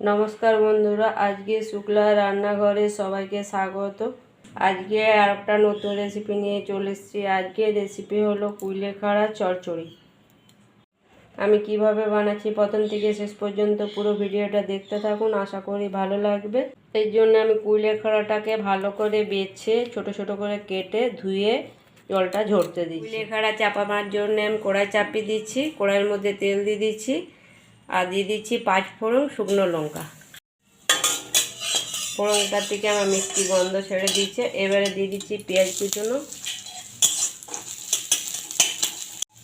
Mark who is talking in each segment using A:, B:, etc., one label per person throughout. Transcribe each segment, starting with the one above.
A: নমস্কার বন্ধুরা, আজকে শুক্লা রান্নাঘরে সবাইকে স্বাগত। আজকে আর একটা নতুন রেসিপি নিয়ে চলে এসেছি। আজকে রেসিপি হলো কুইলেখাড়া চচ্চড়ি আমি কীভাবে বানাচ্ছি প্রথম থেকে শেষ পর্যন্ত পুরো ভিডিওটা দেখতে থাকুন, আশা করি ভালো লাগবে। এই জন্য আমি কুইলেখাড়াটাকে ভালো করে বেছে, ছোট ছোট করে কেটে ধুয়ে জলটা ঝরতে দিই কুইলেখাড়া চাপাবার জন্য আমি কড়াই চাপিয়ে দিচ্ছি, কড়াইয়ের মধ্যে তেল দিয়ে দিচ্ছি। আর দিয়ে দিচ্ছি পাঁচ ফোড়ন শুকনো লঙ্কা। ফোড়নটার থেকে আমার মিষ্টি গন্ধ ছেড়ে দিচ্ছে। এবারে দিয়ে দিচ্ছি পেঁয়াজ কুচনো।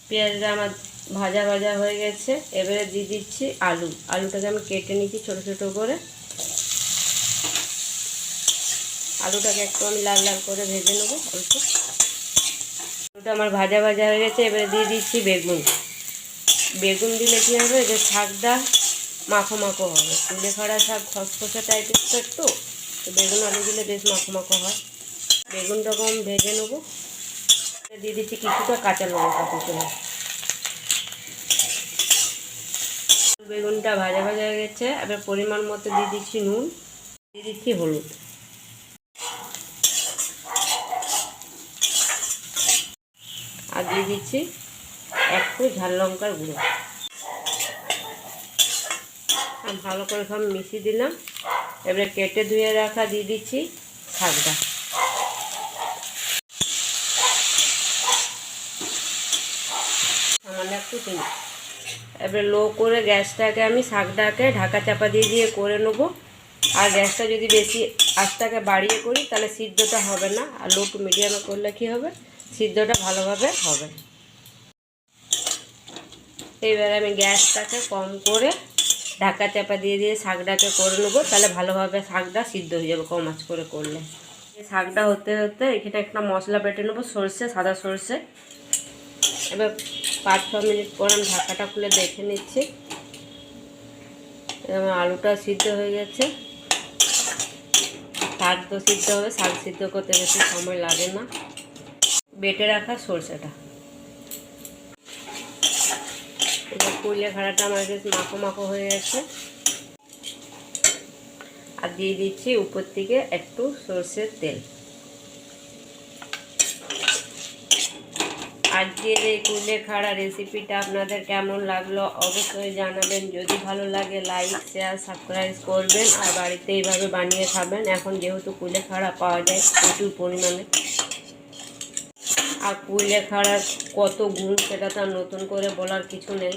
A: পেঁয়াজটা আমার ভাজা ভাজা হয়ে গেছে। এবারে দিয়ে দিচ্ছি আলু। আলুটাকে আমি কেটে নিচ্ছি ছোট ছোট করে। আলুটাকে একটু আমি লাল লাল করে ভেজে নেব অল্প। আলুটা আমার ভাজা ভাজা হয়ে গেছে। এবারে দিয়ে দিচ্ছি বেগুন। বেগুন দিলে কী হবে? যে শাকটা মাখো মাখো হবে। তুলে খাড়া শাক খসখসে টাইপের তো একটু। তো বেগুন, আলু দিলে বেশ মাখো মাখো হয়। বেগুনটাকে আমি ভেজে নেব। দিয়ে দিচ্ছি কিছুটা কাঁচা লঙ্কা কুচনো বেগুনটা ভাজা ভাজা হয়ে গেছে। এবার পরিমাণ মতো দিয়ে দিচ্ছি নুন। দিয়ে দিচ্ছি হলুদ। আর দিয়ে দিচ্ছি একটু ঝাল লঙ্কার গুঁড়ো। ভালো করে সব মিশিয়ে দিলাম। এবারে কেটে ধুয়ে রাখা দিয়ে দিচ্ছি শাকটা। সামান্য একটু চিনি। এবারে লো করে গ্যাসটাকে আমি শাকটাকে ঢাকা চাপা দিয়ে দিয়ে করে নেব। আর গ্যাসটা যদি বেশি আঁচটাকে বাড়িয়ে করি, তাহলে সিদ্ধটা হবে না। আর লো টু মিডিয়ামে করলে কী হবে? সিদ্ধটা ভালোভাবে হবে। এইবারে আমি গ্যাসটাকে কম করে ঢাকা চাপা দিয়ে দিয়ে শাকটাকে করে নেব, তাহলে ভালোভাবে শাকটা সিদ্ধ হয়ে যাবে কম আঁচ করে করলে। শাকটা হতে হতে এখানে একটা মশলা বেটে নেব, সর্ষে, সাদা সর্ষে। এবার পাঁচ ছ মিনিট পর আমি ঢাকাটা খুলে দেখে নিচ্ছি। এবার আলুটা সিদ্ধ হয়ে গেছে। শাক তো সিদ্ধ হবে, শাক সিদ্ধ করতে বেশি সময় লাগে না। বেটে রাখা সর্ষেটা। কুইলে খাড়াটা আমার বেশ মাখো মাখো হয়ে গেছে। আর দিয়ে দিচ্ছি উপর থেকে একটু সর্ষের তেল। আজকের এই কুলে খাড়া রেসিপিটা আপনাদের কেমন লাগল অবশ্যই জানাবেন। যদি ভালো লাগে লাইক শেয়ার সাবস্ক্রাইব করবেন। আর বাড়িতে এইভাবে বানিয়ে খাবেন। এখন যেহেতু কুলে খাড়া পাওয়া যায় প্রচুর পরিমাণে। আর কুইলে খাড়ার কত গুণ সেটা তার নতুন করে বলার কিছু নেই।